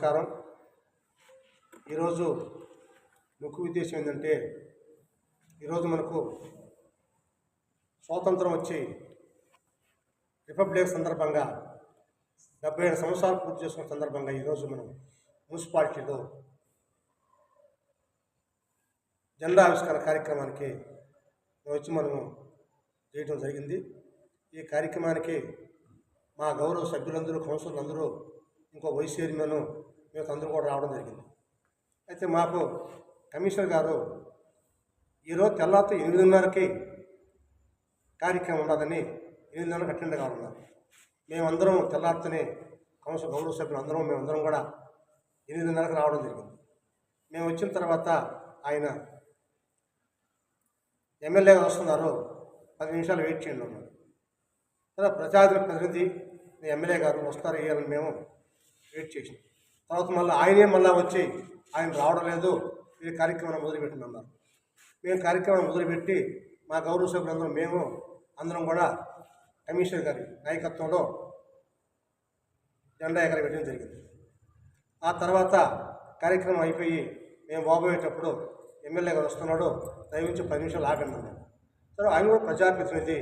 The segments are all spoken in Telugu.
నమస్కారం. ఈరోజు ముఖ్య ఉద్దేశం ఏంటంటే ఈరోజు మనకు స్వాతంత్రం వచ్చి రిపబ్లిక్ సందర్భంగా డెబ్బై ఏడు సంవత్సరాలు పూర్తి చేసుకున్న సందర్భంగా ఈరోజు మనం మున్సిపాలిటీలో జెండా ఆవిష్కరణ కార్యక్రమానికి వచ్చి మనము చేయడం జరిగింది. ఈ కార్యక్రమానికి మా గౌరవ సభ్యులందరూ కౌన్సిలర్లందరూ ఇంకో వైస్ చైర్మన్ మేము అందరూ కూడా రావడం జరిగింది. అయితే మాకు కమిషనర్ గారు ఈరోజు తెల్లారితో ఎనిమిదిన్నరకి కార్యక్రమం ఉండదని ఎనిమిదిన్నరకు అటెండ్ కావాలన్నారు మేమందరం తెల్లారితోనే కౌన్సిల్ గౌరవ సభ్యులు అందరం మేమందరం కూడా ఎనిమిదిన్నరకు రావడం జరిగింది. మేము వచ్చిన తర్వాత ఆయన ఎమ్మెల్యే వస్తున్నారు పది నిమిషాలు వెయిట్ చేయండి అన్నారు. తర్వాత ప్రజాదరణ ప్రతినిధి ఎమ్మెల్యే గారు వస్తారు ఇవ్వాలని మేము వెయిట్ చేసినాం తర్వాత మళ్ళీ ఆయనే మళ్ళీ వచ్చి ఆయన రావడం లేదు ఈ కార్యక్రమం మొదలుపెట్టినన్నారు మేము కార్యక్రమం మొదలుపెట్టి మా గౌరవ సభ్యులందరం మేము అందరం కూడా కమిషనర్ గారి నాయకత్వంలో జెండా ఎగరవేయడం జరిగింది. ఆ తర్వాత కార్యక్రమం అయిపోయి మేము బాబోయేటప్పుడు ఎమ్మెల్యే గారు వస్తున్నాడు దయవించి పది నిమిషాలు ఆగండి సరే ఆయన కూడా ప్రజాప్రతినిధి.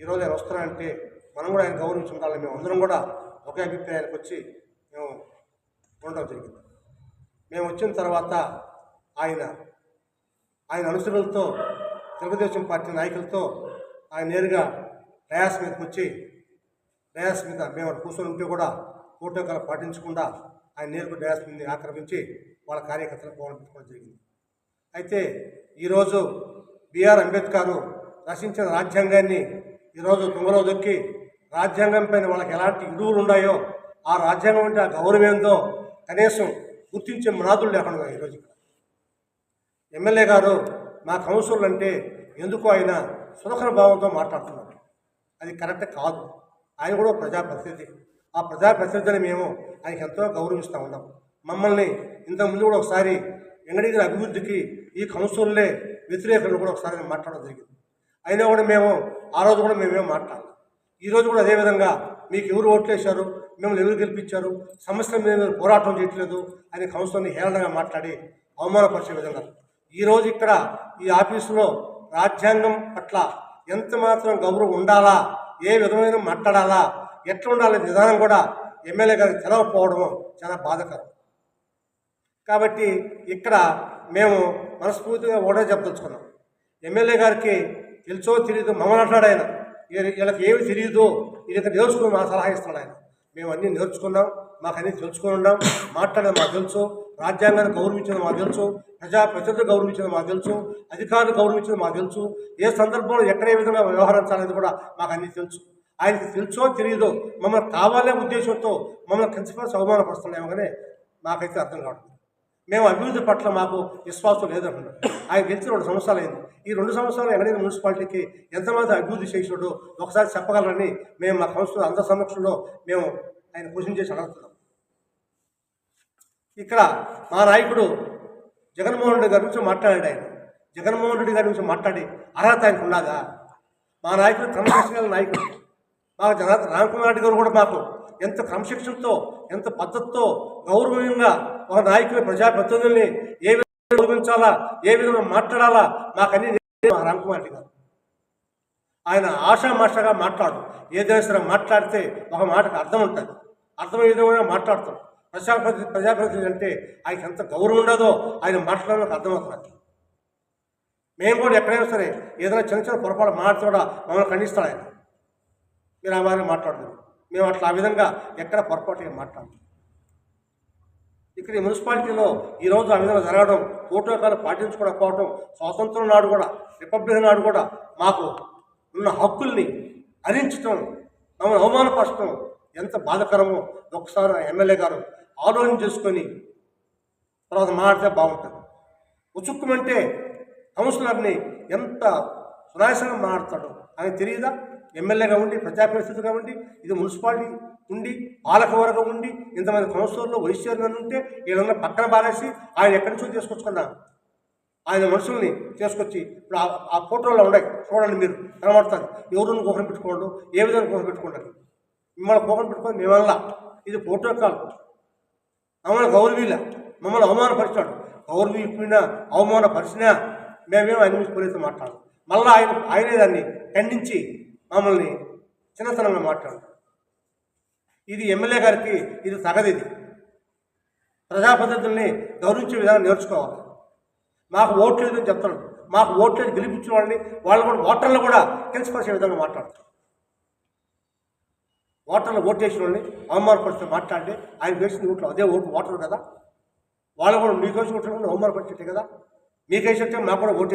ఈరోజు ఆయన వస్తున్నారంటే మనం కూడా ఆయన గౌరవించి మేము అందరం కూడా ఒకే అభిప్రాయానికి వచ్చి మేము ఉండడం జరిగింది. మేము వచ్చిన తర్వాత ఆయన ఆయన అనుసరులతో తెలుగుదేశం పార్టీ నాయకులతో ఆయన నేరుగా డయాస్ మీదకి వచ్చి డయాస్ మీద మేము కూర్చొని ఉంటే కూడా ప్రోటోకాల్ పాటించకుండా ఆయన నేరుగా డయాస్ మీద ఆక్రమించి వాళ్ళ కార్యకర్తలు పోవడం జరిగింది. అయితే ఈరోజు బిఆర్ అంబేద్కర్ రచించిన రాజ్యాంగాన్ని ఈరోజు తుంగలో దొక్కి రాజ్యాంగం పైన వాళ్ళకి ఎలాంటి ఇడువులు ఉన్నాయో ఆ రాజ్యాంగం అంటే ఆ గౌరవం ఏందో కనీసం గుర్తించే మనాదులు లేకుండా ఈరోజు ఎమ్మెల్యే గారు మా కౌన్సిల్ అంటే ఎందుకు ఆయన సురక్షణ భావంతో మాట్లాడుతున్నారు? అది కరెక్ట్ కాదు. ఆయన కూడా ప్రజాప్రతినిధి. ఆ ప్రజాప్రతినిధిని మేము ఆయనకి ఎంతో గౌరవిస్తూ ఉన్నాం. మమ్మల్ని ఇంతకుముందు కూడా ఒకసారి వెంకటగిరి అభివృద్ధికి ఈ కౌన్సిల్లే వ్యతిరేకులు కూడా ఒకసారి మాట్లాడడం జరిగింది. అయినా కూడా మేము ఆ రోజు కూడా మేమేం మాట్లాడాలి ఈరోజు కూడా అదేవిధంగా మీకు ఎవరు ఓట్లేశారు మిమ్మల్ని ఎవరు గెలిపించారు సమస్య మీద మీరు పోరాటం చేయట్లేదు అని కౌన్సిలర్ని హేళనగా మాట్లాడి అవమానపరిచే విధంగా. ఈరోజు ఇక్కడ ఈ ఆఫీసులో రాజ్యాంగం పట్ల ఎంత మాత్రం గౌరవం ఉండాలా ఏ విధమైన మాట్లాడాలా ఎట్లా ఉండాలనే విధానం కూడా ఎమ్మెల్యే గారికి తెలవకపోవడము చాలా బాధకరం. కాబట్టి ఇక్కడ మేము మనస్ఫూర్తిగా ఓడే చెప్పదలుచుకున్నాం. ఎమ్మెల్యే గారికి తెలుసో తెలియదు మమ్మల్ని మాట్లాడాయన. వీళ్ళకి ఏమి తెలియదు. వీళ్ళకి నేర్చుకుని మా సలహా ఇస్తాడు ఆయన. మేము అన్నీ నేర్చుకున్నాం. మాకు అన్నీ తెలుసుకుని ఉన్నాం. మాట్లాడేది మాకు తెలుసు. రాజ్యాంగాన్ని గౌరవించేది మాకు తెలుసు. ప్రజా ప్రజలు గౌరవించేది మాకు తెలుసు. అధికారులు గౌరవించేది మాకు తెలుసు. ఏ సందర్భంలో ఎక్కడ ఏ విధంగా వ్యవహరించాలనేది కూడా మాకు అన్నీ తెలుసు. ఆయనకి తెలుసో తెలియదో మమ్మల్ని కావాలనే ఉద్దేశంతో మమ్మల్ని కించపరిచి అవమానపరుస్తున్నామో కానీ మాకైతే అర్థం కావట్లేదు. మేము అభివృద్ధి పట్ల మాకు విశ్వాసం లేదంటున్నాం ఆయన గెలిచి రెండు సంవత్సరాలు అయింది. ఈ రెండు సంవత్సరాలు ఎక్కడైనా మున్సిపాలిటీకి ఎంతమంది అభివృద్ధి చేసినాడో ఒకసారి చెప్పగలరని మేము మా కౌన్సిలర్ అందరి సమక్షంలో మేము ఆయన క్వశ్చన్ చేసి అడుగుతున్నాం. ఇక్కడ మా నాయకుడు జగన్మోహన్ రెడ్డి గారి గురించి మాట్లాడాడు ఆయన. జగన్మోహన్ రెడ్డి గారి గురించి మాట్లాడి అర్హత ఆయనకు ఉన్నదా? మా నాయకుడు క్రమశిక్షణ గల నాయకుడు మాకు జగన్ రామకుమార్ రెడ్డి గారు కూడా మాకు ఎంత క్రమశిక్షణతో ఎంత పద్ధతితో గౌరవంగా ఒక నాయకుని ప్రజాప్రతినిధుల్ని ఏ విధంగా ఊహించాలా ఏ విధంగా మాట్లాడాలా మాకన్నీ మా రామకుమార్ గారు. ఆయన ఆషామాషగా మాట్లాడు. ఏదైనా సరే మాట్లాడితే ఒక మాటకు అర్థం ఉంటుంది. అర్థమయ్యే విధంగా మాట్లాడతాం. ప్రజాప్రతి ప్రజాప్రతినిధి అంటే ఆయనకి ఎంత గౌరవం ఉండదో ఆయన మాట్లాడడానికి అర్థమవుతుంది మేము కూడా ఎక్కడైనా సరే ఏదైనా చిన్న చిన్న పొరపాటు మాట్లాడి కూడా మమ్మల్ని ఖండిస్తాడు ఆయన. మీరు ఆ వారిని మాట్లాడదు. మేము అట్లా ఆ విధంగా ఎక్కడ పొరపాటు ఏం మాట్లాడదు ఇక్కడ ఈ మున్సిపాలిటీలో ఈరోజు ఆ విధంగా జరగడం ప్రోటోకాల్ పాటించుకోకపోవడం స్వాతంత్రం నాడు కూడా రిపబ్లిక్ నాడు కూడా మాకు ఉన్న హక్కుల్ని హరించడం మమ్మల్ని అవమానపరచడం ఎంత బాధకరమో ఒకసారి ఎమ్మెల్యే గారు ఆలోచన చేసుకొని తర్వాత మాట్లాడితే బాగుంటుంది. ఉచుక్కుమంటే కౌన్సిలర్ని ఎంత సునాయాసంగా మాట్లాడతాడు. అని తెలియదా? ఎమ్మెల్యేగా ఉండి ప్రజాప్రతినిధిగా ఉండి ఇది మున్సిపాలిటీ ఉండి పాలకవర్గం ఉండి ఇంతమంది కౌన్సిలర్లు వైస్ చైర్మన్ ఉంటే వీళ్ళన్న పక్కన బారేసి ఆయన ఎక్కడి నుంచో తీసుకొచ్చుకున్నా. ఆయన మనుషుల్ని తీసుకొచ్చి ఇప్పుడు ఆ- ఫోటోలో ఉన్నాయి. చూడండి మీరు కనబడుతుంది. ఎవరు కోపం పెట్టుకోండు ఏ విధంగా కోపం పెట్టుకుంటారు మిమ్మల్ని కోపం పెట్టుకొని మేమల్లా. ఇది ప్రోటోకాల్ మమ్మల్ని గౌరవీల. మమ్మల్ని అవమానపరిచాడు. గౌరవీ అవమానపరిచినా మేమేం అనిపించుకోలేదు గురించి మాట్లాడు మళ్ళీ ఆయన ఆయనే దాన్ని ఖండించి మమ్మల్ని చిన్నతనంగా మాట్లాడు ఇది ఎమ్మెల్యే గారికి ఇది తగదిది ఇది ప్రజా పద్ధతుల్ని గౌరవించే విధానం నేర్చుకోవాలి. మాకు ఓట్లు లేదని చెప్తాడు మాకు ఓట్లు లేదు గెలిపించిన వాళ్ళని వాళ్ళు కూడా ఓటర్లు కూడా కించపరిచే విధంగా మాట్లాడతారు ఓటర్లు ఓటు వేసిన వాళ్ళని అవమానపరిస్తే మాట్లాడితే ఆయన వేసిన ఓట్లు అదే ఓటు ఓటర్ కదా. వాళ్ళు కూడా మీకు వేసిన ఓట్లు కూడా అవమానపరిచేట్టే కదా. మీకు వేసేట్టే మాకు కూడా ఓటు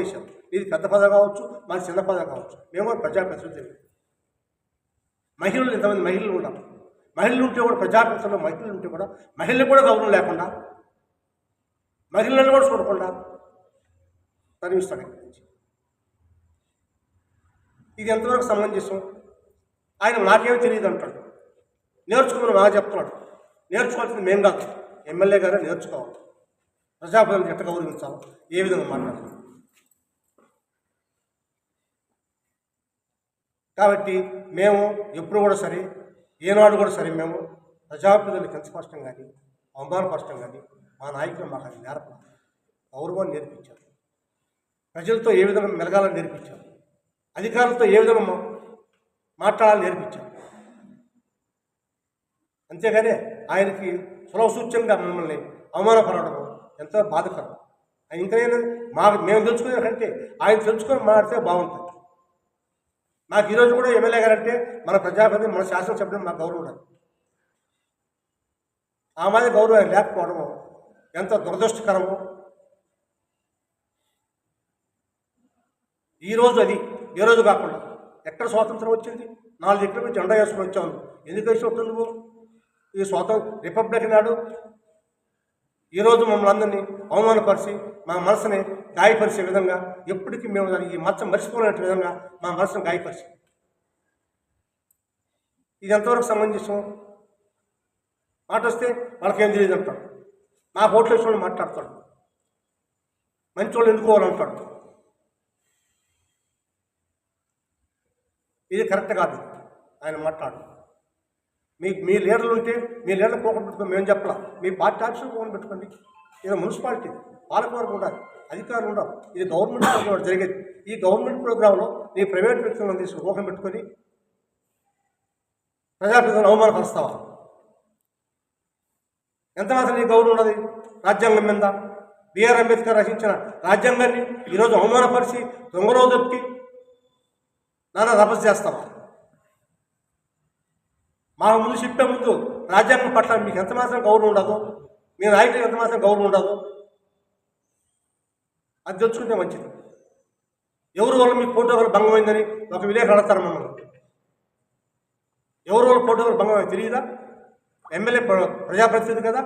ఇది పెద్ద పదవి కావచ్చు మాది చిన్న పదవి కావచ్చు. మేము కూడా ప్రజాప్రతినిధులు మహిళలు ఇంతమంది మహిళలు ఉన్నాం మహిళలు ఉంటే కూడా ప్రజాప్రతిలో మహిళలు ఉంటే కూడా మహిళలు కూడా గౌరవం లేకుండా మహిళలను కూడా చూడకుండా తరిమిస్తాడు ఇక్కడి నుంచి. ఇది ఎంతవరకు సమంజసం? ఆయన మాకేమీ తెలియదు అంటాడు. నేర్చుకోమని బాగా చెప్తున్నాడు. నేర్చుకోవాల్సింది మేము కాదు. ఎమ్మెల్యే గారే నేర్చుకోవాలి. ప్రజాప్రతినిధులు ఎట్లా గౌరవించాలి ఏ విధంగా మాట్లాడాలి కాబట్టి మేము ఎప్పుడు కూడా సరే ఏనాడు కూడా సరే మేము ప్రజాప్రతినిధులు కంచపరచడం కానీ అవమానపరచడం కానీ మా నాయకులు మాకు అది నేర్ప గౌరవాన్ని నేర్పించారు. ప్రజలతో ఏ విధంగా మెలగాలని నేర్పించారు? అధికారులతో ఏ విధంగా మాట్లాడాలని నేర్పించారు? అంతేగాని ఆయనకి సులభ సూచ్యంగా మిమ్మల్ని అవమానపడడం ఎంతో బాధకరం. ఆయన ఇంకా మాకు మేము తెలుసుకునే కంటే ఆయన తెలుసుకొని మాట్లాడితే బాగుంటుంది. నాకు ఈరోజు కూడా ఎమ్మెల్యే గారంటే మన ప్రజాప్రతినిధి మన శాసనసభ్యులు మాకు గౌరవం ఆ మాదిరి గౌరవం ఆయన లేకపోవడము ఎంత దురదృష్టకరము. ఈ రోజు అది ఏ రోజు కాకుండా ఎక్కడ స్వాతంత్రం వచ్చింది? నాలుగు ఎక్కడ నుంచి జెండా వేసుకొని వచ్చాను ఎందుకు వేసి ఉంటుంది నువ్వు? ఈ స్వాతంత్ర రిపబ్లిక్ నాడు ఈరోజు మమ్మల్ని అందరినీ అవమానపరిచి మా మనసుని గాయపరిచే విధంగా ఎప్పటికీ మేము దాన్ని ఈ మచ్చ మర్చిపోలేని విధంగా మా మనసును గాయపరిచి. ఇది ఎంతవరకు సంబంధించిన మాట వస్తే వాళ్ళకేం తెలియదు అంటాడు నా ఓట్లు వేసిన వాళ్ళు మాట్లాడతాడు. మంచి వాళ్ళు ఎందుకోవాలంటాడు. ఇది కరెక్ట్ కాదు. ఆయన మాట్లాడు. మీ మీ లీడర్లు ఉంటే మీ లీడర్ పోకుండా పెట్టుకొని మేము చెప్పలా. మీ పార్టీ ఆఫీసులు పోకుండా పెట్టుకోండి. ఇది మున్సిపాలిటీ పాలకవర్గం ఉండాలి అధికారులు ఉండాలి. ఇది గవర్నమెంట్ ప్రోగ్రాం జరిగేది. ఈ గవర్నమెంట్ ప్రోగ్రాంలో నీ ప్రైవేట్ వ్యక్తులను తీసుకుని పోకుండా పెట్టుకొని ప్రజాప్రతిని అవమానపరుస్తావా? ఎంత మాత్రం నీ గౌరవం ఉన్నది? రాజ్యాంగం మీద బిఆర్ అంబేద్కర్ రచించిన రాజ్యాంగాన్ని ఈరోజు అవమానపరిచి దొంగలో దొక్కి నాన్న తపస్సు చేస్తావా? మా ముందు చెప్పే ముందు రాజ్యాంగం పట్ల మీకు ఎంత మాత్రం గౌరవం ఉండదు? మీ నాయకులకు ఎంత మాత్రం గౌరవం ఉండదు? అది తెలుసుకుంటే మంచిది. ఎవరి వల్ల మీ ఫోటో వల్ల భంగమైందని ఒక విలేకరు అడతారు మమ్మల్ని. ఎవరి వల్ల ఫోటో వల్ల భంగం తెలియదా? ఎమ్మెల్యే ప్రజాప్రతినిధి కదా.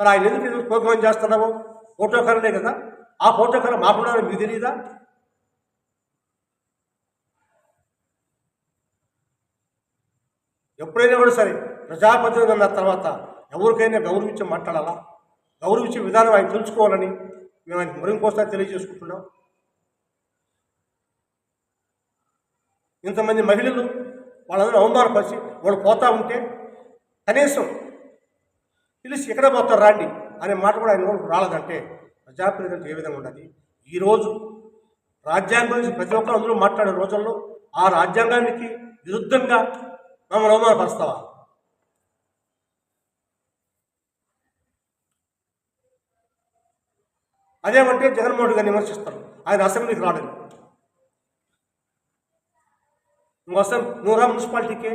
మరి ఆయన ఎందుకు ఇది ప్రోగ్రాం చేస్తున్నావు? ఫోటో కదా. ఆ ఫోటోకర మాకుండా మీకు తెలియదా? ఎప్పుడైనా కూడా సరే ప్రజాప్రతినిధి అన్న తర్వాత ఎవరికైనా గౌరవించి మాట్లాడాలా? గౌరవించే విధానం ఆయన తెలుసుకోవాలని మేము ఆయన మరింకోసారి తెలియజేసుకుంటున్నాం. ఇంతమంది మహిళలు వాళ్ళందరూ అవమానపరిచి వాళ్ళు పోతా ఉంటే కనీసం పిలిచి ఎక్కడ పోతారు రాండి అనే మాట కూడా ఆయన నోటికి రాలేదంటే ప్రజాప్రతినిధులకు ఏ విధంగా ఉండాలి? ఈరోజు రాజ్యాంగం గురించి ప్రతి ఒక్కరు అందరూ మాట్లాడే రోజుల్లో ఆ రాజ్యాంగానికి విరుద్ధంగా మమ్మల్ని అవమానపరుస్తావా అదేమంటే జగన్మోహన్ రెడ్డి గారిని విమర్శిస్తాడు ఆయన అసెంబ్లీకి రాడని నువ్వు వస్తాం నువ్వు రా మున్సిపాలిటీకి.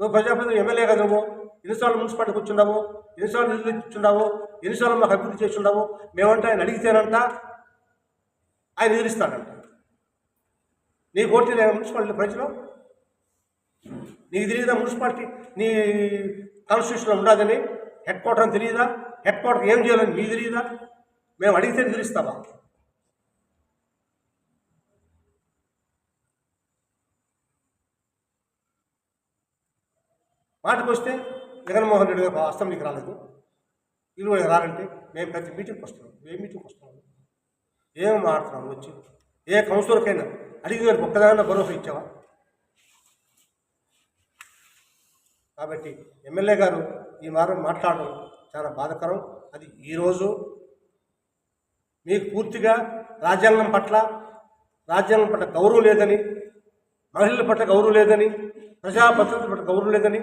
నువ్వు ప్రజాప్రతి ఎమ్మెల్యే కదా నువ్వు. ఎన్నిసార్లు మున్సిపాలిటీకి వచ్చిండావు? ఎన్నిసార్లు నిధులు ఇచ్చున్నావు ఎన్నిసార్లు మాకు అభివృద్ధి చేస్తున్నావు మేమంటే ఆయన అడిగితేనంట ఆయన నిధులిస్తాడంట నీకు ఓట్లు మున్సిపాలిటీ ప్రజలు నీకు తెలియదా మున్సిపాలిటీ? నీ కాన్స్టిట్యూషన్ ఉండదని హెడ్ క్వార్టర్ అని తెలియదా హెడ్ క్వార్టర్ ఏం చేయాలని మీకు తెలియదా మేము అడిగితే తెలుస్తావా మాటకు వస్తే జగన్మోహన్ రెడ్డి గారు అసెంబ్లీకి రాలేదు. వీళ్ళు రాలంటే రారంటే మేము ప్రతి మీటింగ్కి వస్తున్నాం. ఏ మీటింగ్కి వస్తున్నాం? ఏం మాట్లాడుతున్నాం? వచ్చి ఏ కౌన్సిలర్కైనా అడిగిన ఒక్కదాన్న భరోసా ఇచ్చావా? కాబట్టి ఎమ్మెల్యే గారు ఈ వారం మాట్లాడడం చాలా బాధకరం. అది ఈరోజు మీకు పూర్తిగా రాజ్యాంగం పట్ల రాజ్యాంగం పట్ల గౌరవం లేదని మహిళల పట్ల గౌరవం లేదని ప్రజాభద్రత పట్ల గౌరవం లేదని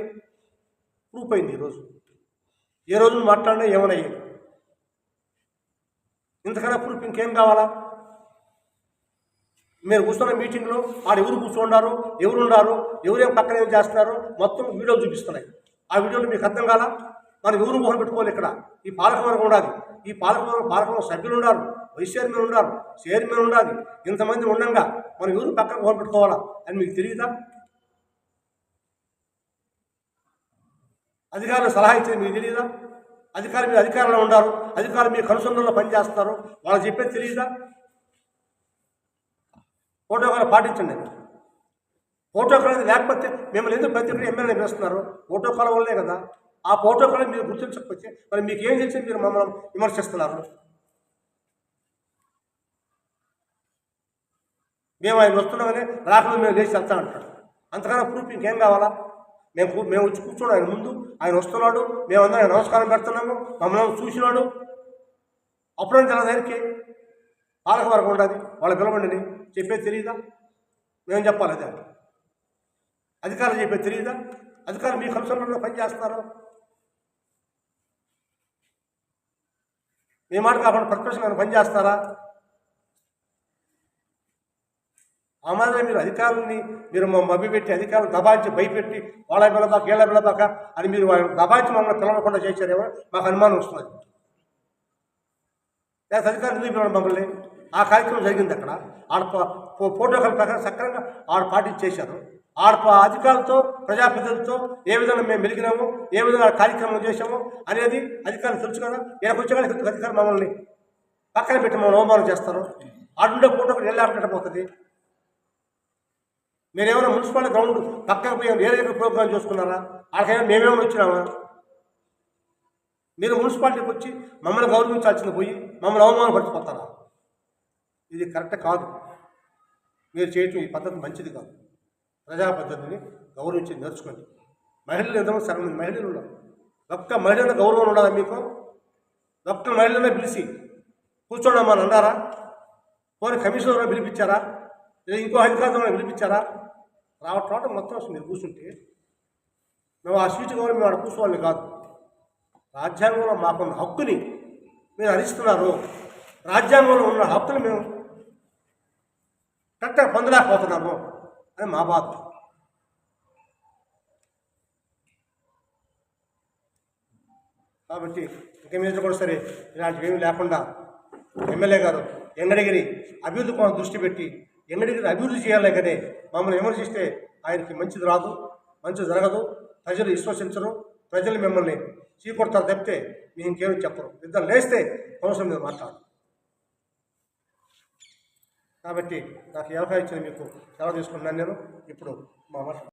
ప్రూఫ్ అయింది ఈరోజు ఏ రోజు మాట్లాడినా ఏమనయ్యేది? ఇంతకన్నా ప్రూఫ్ ఇంకేం కావాలా? మీరు కూర్చున్న మీటింగ్లో ఆడ ఎవరు కూర్చున్నారు ఎవరు ఉన్నారు ఎవరేం పక్కన ఏం చేస్తున్నారు మొత్తం వీడియోలు చూపిస్తున్నాయి. ఆ వీడియోలు మీకు అర్థం కాలా? మనం ఎవరు మొహం పెట్టుకోవాలి ఇక్కడ? ఈ పాలకవర్గం ఉండాలి. ఈ పాలకవర్గం పాలకవర్గం సభ్యులు ఉన్నారు వైస్ చైర్మన్ ఉన్నారు చైర్మన్ ఉండాలి. ఇంతమంది ఉండంగా మనం ఎవరు పక్కన మొహం పెట్టుకోవాలా అని మీకు తెలియదా అధికారులు సలహా ఇచ్చేది మీకు తెలియదా అధికారులు మీ అధికారంలో ఉన్నారు అధికారులు మీ కనుసంలో పనిచేస్తారు వాళ్ళు చెప్పేది తెలియదా ప్రోటోకాల్ పాటించండి. ప్రోటోకాల్ అనేది లేకపోతే మిమ్మల్ని ఎందుకు ప్రతి ఒక్కరు ఎమ్మెల్యే వేస్తున్నారు? ప్రోటోకాల్ వల్లే కదా. ఆ ప్రోటోకాల్ మీరు గుర్తించకపోతే మరి మీకు ఏం తెలిసి మీరు మమ్మల్ని విమర్శిస్తున్నారు? మేము ఆయన వస్తున్నామని రాకుండా మేము లేచి వెళ్తా అంటాడు. అంతకన్నా ప్రూఫ్ ఇంకేం కావాలా? మేము మేము వచ్చి కూర్చోడు ఆయన ముందు. ఆయన వస్తున్నాడు. మేమందరం ఆయన నమస్కారం పెడుతున్నాము. మమ్మల్ని చూసినాడు. అప్పుడే తెల దగ్గరికి పాలక వరకు ఉండాలి వాళ్ళ పిలవండిని. చెప్పేది తెలియదా మేము చెప్పాలి అదే. అధికారులు చెప్పేది తెలియదా అధికారులు మీ కన్సల్టెంట్లో పనిచేస్తున్నారు మీ మాట కాకుండా ప్రతిపక్షంగా పనిచేస్తారా ఆ మాదిరి మీరు అధికారుల్ని మీరు మబ్బి మభ్యపెట్టి అధికారులు దబాయించి భయపెట్టి వాళ్ళ పిల్లబాక వీళ్ళ పిల్లబాక అని మీరు వాళ్ళని దబాయించి మమ్మల్ని పిలవకుండా చేశారేమో మాకు అనుమానం వస్తుంది. లేదా అధికారులు ఎందుకు మమ్మల్ని? ఆ కార్యక్రమం జరిగింది అక్కడ. ఆడ పో- ప్రోటోకాల్ ప్రకారం సక్రమంగా ఆడ పాటించేశారు. ఆడ ప- అధికారులతో ప్రజాప్రతినిధులతో ఏ విధంగా మేము మెలిగినాము ఏ విధంగా కార్యక్రమం చేశాము అనేది అధికారులు తెలుసు కదా. ఈయనకు వచ్చే అధికారులు మమ్మల్ని పక్కన పెట్టి మమ్మల్ని అవమానం చేస్తారు? ఆడుండే ప్రోటోకాల్ వెళ్ళాలంటే పోతుంది మీరేమైనా మున్సిపాలిటీ గ్రౌండ్ పక్కన పోయి వేరే దగ్గర ప్రోగ్రామ్ చూసుకున్నారా? అక్కడికైనా మేమేమైనా వచ్చినామా? మీరు మున్సిపాలిటీకి వచ్చి మమ్మల్ని గౌరవించాల్సింది పోయి మమ్మల్ని అవమానపరిచిపోతారా? ఇది కరెక్ట్ కాదు. మీరు చేయటం ఈ పద్ధతి మంచిది కాదు. ప్రజా పద్ధతిని గౌరవించి నేర్చుకోండి. మహిళలు ఎంతమంది సగం మహిళలు ఉన్నారు. ఒక్క మహిళల గౌరవం ఉండదా మీకు? ఒక్క మహిళలనే పిలిచి కూర్చోండమ్మని అన్నారా? పోనీ కమిషనర్ పిలిపించారా? లేదా ఇంకో అధికారులను పిలిపించారా? రావటం మొత్తం మీరు కూర్చుంటే మేము ఆ సీటు కావాలి మేము ఆడ కూర్చోవాలని కాదు. రాజ్యాంగంలో మాకున్న హక్కుని మీరు హరిస్తున్నారు రాజ్యాంగంలో ఉన్న హక్కుని మేము కరెక్ట్గా పొందలేకపోతున్నాము అని మా బాధ. కాబట్టి ఇంక మీద కూడా సరే ఇలాంటివి ఏమీ లేకుండా ఎమ్మెల్యే గారు ఎంగడగిరి అభివృద్ధి కోసం దృష్టి పెట్టి ఎంగడగిరి అభివృద్ధి చేయాలి కానీ మమ్మల్ని విమర్శిస్తే ఆయనకి మంచిది రాదు మంచిది జరగదు ప్రజలు విశ్వసించరు ప్రజలు మిమ్మల్ని చీకొడతారు తప్పితే మేము ఇంకేమీ చెప్పరు. ఇద్దరు లేస్తే అవసరం మీద మాట్లాడు. కాబట్టి నాకు ఎలక అవకాశం ఇచ్చిన మీకు సెలవు తీసుకున్నాను నేను. ఇప్పుడు మా వర్షం